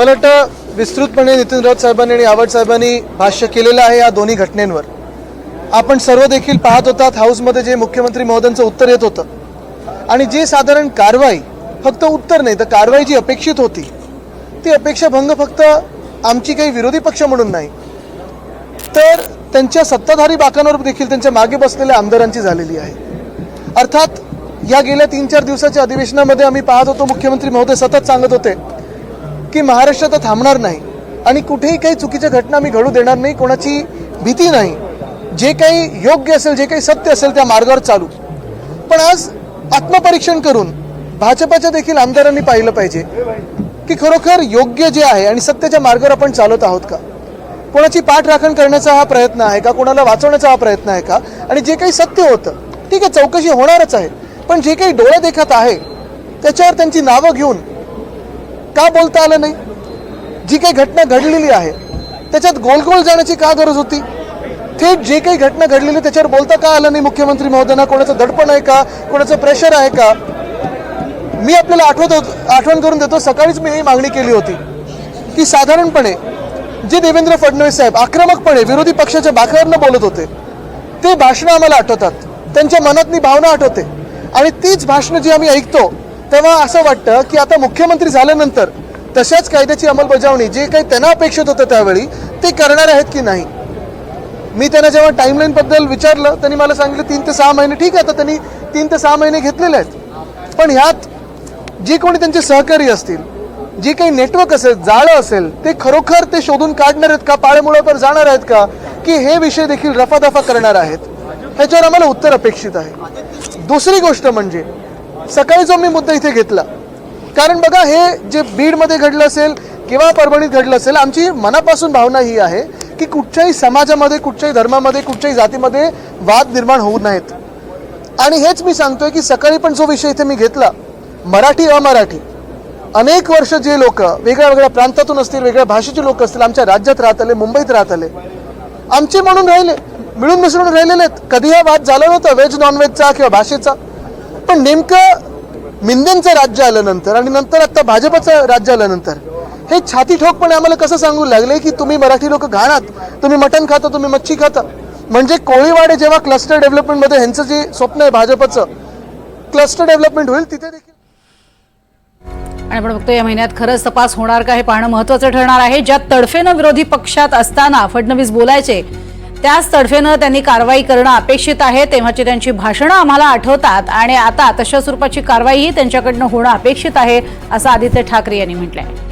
मला वाटतं विस्तृतपणे नितीन राऊत साहेबांनी आणि आवड साहेबांनी भाष्य केलेलं आहे या दोन्ही घटनेंवर. आपण सर्व देखील पाहत होतात हाऊसमध्ये जे मुख्यमंत्री महोदयांचं उत्तर येत होतं. आणि जे साधारण कारवाई फक्त उत्तर नाही तर कारवाई जी अपेक्षित होती ती अपेक्षा भंग फक्त आमची काही विरोधी पक्ष म्हणून नाही. तर त्यांच्या सत्ताधारी बाकांवर देखील त्यांच्या मागे बसलेल्या आमदारांची झालेली आहे. अर्थात या गेल्या तीन चार दिवसाच्या अधिवेशनामध्ये आम्ही पाहत होतो मुख्यमंत्री महोदय सतत सांगत होते की महाराष्ट्र आता थांबणार नाही. आणि कुठेही काही चुकीच्या घटना मी घडू देणार नाही कोणाची भीती नाही. जे काही योग्य असेल जे काही सत्य असेल त्या मार्गावर चालू. पण आज आत्मपरीक्षण करून भाजपाच्या देखील आमदारांनी पाहिलं पाहिजे की खरोखर योग्य जे आहे आणि सत्याच्या मार्गावर आपण चालत आहोत का? कोणाची पाठराखण करण्याचा हा प्रयत्न आहे का? कोणाला वाचवण्याचा हा प्रयत्न आहे का? आणि जे काही सत्य होतं ठीक आहे चौकशी होणारच आहे. पण जे काही डोळे देखत आहे त्याच्यावर त्यांची नावं घेऊन का बोलता आलं नाही? जी काही घटना घडलेली आहे त्याच्यात गोलगोल जाण्याची का गरज होती? थेट जे काही घटना घडलेली त्याच्यावर बोलता का आलं नाही मुख्यमंत्री महोदयांना? कोणाचं दडपण आहे का? कोणाचं प्रेशर आहे का? मी आपल्याला आठवत होत आठवण करून देतो सकाळीच मी ही मागणी केली होती. की साधारणपणे जे देवेंद्र फडणवीस साहेब आक्रमकपणे विरोधी पक्षाच्या बाकावरनं बोलत होते ते भाषणं आम्हाला आठवतात. त्यांच्या मनातली भावना आठवते. आणि तीच भाषणं जी आम्ही ऐकतो तेव्हा असं वाटतं की आता मुख्यमंत्री झाल्यानंतर तशाच कायद्याची अंमलबजावणी जे काही त्यांना अपेक्षित होतं त्यावेळी ते करणार आहेत की नाही? मी त्यांना जेव्हा टाईमलाईन बद्दल विचारलं त्यांनी मला सांगितलं तीन ते सहा महिने ठीक आहे आता त्यांनी तीन ते सहा महिने घेतलेले आहेत. पण ह्यात जे कोणी त्यांचे सहकारी असतील जे काही नेटवर्क असेल जाळं असेल ते खरोखर ते शोधून काढणार आहेत का? पाळेमुळावर जाणार आहेत का? की हे विषय देखील रफादफा करणार आहेत? ह्याच्यावर आम्हाला उत्तर अपेक्षित आहे. दुसरी गोष्ट म्हणजे सकाळी जो मी मुद्दा इथे घेतला कारण बघा हे जे बीडमध्ये घडलं असेल किंवा परभणीत घडलं असेल आमची मनापासून भावना ही आहे की कुठच्याही समाजामध्ये कुठच्याही धर्मामध्ये कुठच्याही जातीमध्ये वाद निर्माण होऊ नयेत. आणि हेच मी सांगतोय की सकाळी पण जो विषय इथे मी घेतला मराठी अमराठी अनेक वर्ष जे लोक वेगळ्या वेगळ्या प्रांतातून असतील वेगळ्या भाषेचे लोक असतील आमच्या राज्यात राहत आले मुंबईत राहत आले आमचे म्हणून राहिले मिळून मिसळून राहिलेले आहेत. कधी हा वाद झाला नव्हता व्हेज नॉनव्हेजचा किंवा भाषेचा? पण नेमकं मिंदेंचं राज्य आल्यानंतर आणि नंतर आता भाजपचं राज्य आल्यानंतर हे छाती ठोकपणे आम्हाला कसं सांगू लागले की तुम्ही मराठी लोक घाणात तुम्ही मटण खाता तुम्ही मच्छी खाता. म्हणजे कोळीवाडे जेव्हा क्लस्टर डेव्हलपमेंटमध्ये ह्यांचं जे स्वप्न आहे भाजपचं क्लस्टर डेव्हलपमेंट होईल तिथे देखील आणि आपण बघतो या महिन्यात खरंच तपास होणार का हे पाहणं महत्वाचं ठरणार आहे. ज्या तडफेनं विरोधी पक्षात असताना फडणवीस बोलायचे त्याच तडफेनं त्यांनी कारवाई करणं अपेक्षित आहे. तेव्हाची त्यांची भाषणं आम्हाला आठवतात आणि आता तशा स्वरूपाची कारवाईही त्यांच्याकडनं होणं अपेक्षित आहे असं आदित्य ठाकरे यांनी म्हटलं आहे